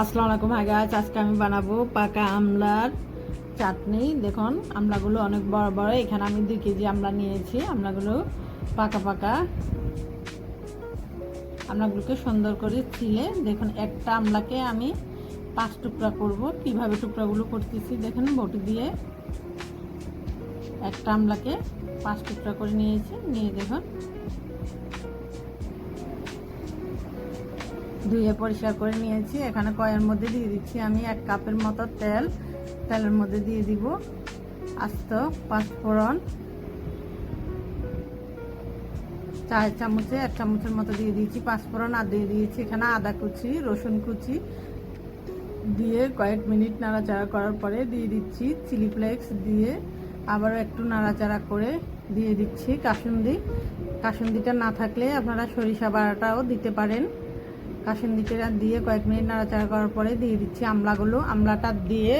আসসালামু আলাইকুম। হাই গাছ আজকে আমি বানাবো পাকা আমলার চাটনি। দেখুন, আমলাগুলো অনেক বড় বড়। এখানে আমি দুই কেজি আমলা নিয়েছি। আমলাগুলো পাকা পাকা। আমলাগুলোকে সুন্দর করে ছিলে। দেখুন, একটা আমলাকে আমি পাঁচ টুকরা করব। কীভাবে টুকরাগুলো করতেছি, দেখুন, বটি দিয়ে একটা আমলাকে পাঁচ টুকরা করে নিয়েছি। নিয়ে দেখুন। ধুয়ে পরিষ্কার করে নিয়েছি। এখানে কয়ের মধ্যে দিয়ে দিচ্ছি আমি এক কাপের মতো তেল। তেলের মধ্যে দিয়ে দিব আস্ত পাঁচফোড়ন। চার চামচে, এক চামচের মতো দিয়ে দিয়েছি পাঁচফোড়ন আর দিয়ে দিয়েছি এখানে আদা কুচি, রসুন কুচি। দিয়ে কয়েক মিনিট নাড়াচাড়া করার পরে দিয়ে দিচ্ছি চিলি ফ্লেক্স দিয়ে আবারও একটু নাড়াচাড়া করে দিয়ে দিচ্ছি কাসুন্দি। কাসুন্দিটা না থাকলে আপনারা সরিষা বাড়াটাও দিতে পারেন। কাসুন্দিটা দিয়ে কয়েক মিনিট নাড়াচাড়া করার পরে দিয়ে দিচ্ছি আমলাগুলো। আমলাটা দিয়ে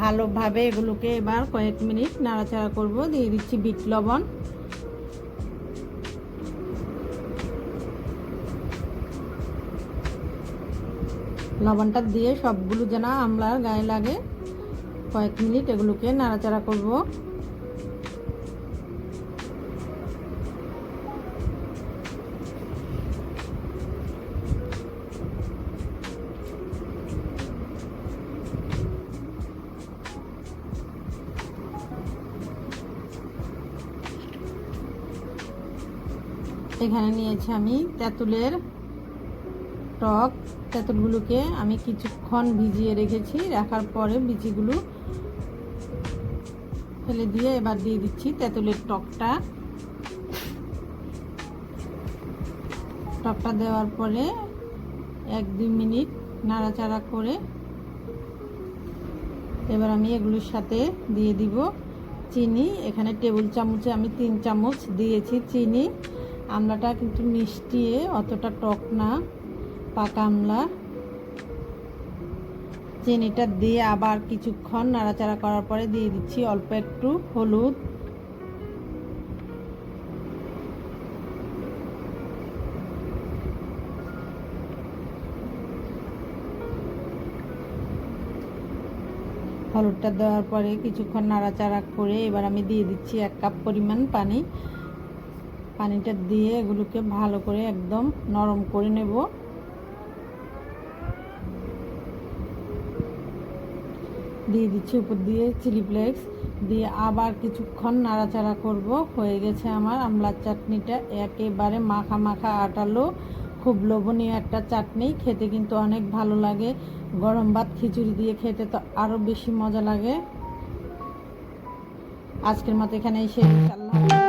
ভালোভাবে এগুলোকে এবার কয়েক মিনিট নাড়াচাড়া করব। দিয়ে দিচ্ছি বিট লবণ। লবণটা দিয়ে সবগুলো যেন আমলার গায়ে লাগে, কয়েক মিনিট এগুলোকে নাড়াচাড়া করব। এখানে নিয়েছি আমি তেঁতুলের টক। তেঁতুলগুলোকে আমি কিছুক্ষণ ভিজিয়ে রেখেছি, রাখার পরে বিচিগুলো ফেলে দিয়ে এবার দিয়ে দিচ্ছি তেঁতুলের টকটা। টকটা দেওয়ার পরে এক দুই মিনিট নাড়াচাড়া করে এবার আমি এগুলোর সাথে দিয়ে দিব। চিনি, এখানে টেবিল চামচে আমি তিন চামচ দিয়েছি চিনি। আমলাটা কিন্তু মিষ্টি অতটা টক না, পাকা আমলা। চিনিটা দিয়ে আবার কিছুক্ষণ নাড়াচাড়া করার পরে দিয়ে দিচ্ছি অল্প একটু হলুদ। হলুদটা দেওয়ার পরে কিছুক্ষণ নাড়াচাড়া করে এবার আমি দিয়ে দিচ্ছি এক কাপ পরিমাণ পানি। পানিটা দিয়ে এগুলোকে ভালো করে একদম নরম করে নেব। দিয়ে দিচ্ছি উপর দিয়ে চিলি ফ্লেক্স। দিয়ে আবার কিছুক্ষণ নাড়াচাড়া করব। হয়ে গেছে আমার আমলার চাটনিটা একেবারে মাখা মাখা আটালো। খুব লোভনীয় একটা চাটনি। খেতে কিন্তু অনেক ভালো লাগে। গরম ভাত খিচুড়ি দিয়ে খেতে তো আরও বেশি মজা লাগে। আজকের মতো এখানে এসে আল্লাহ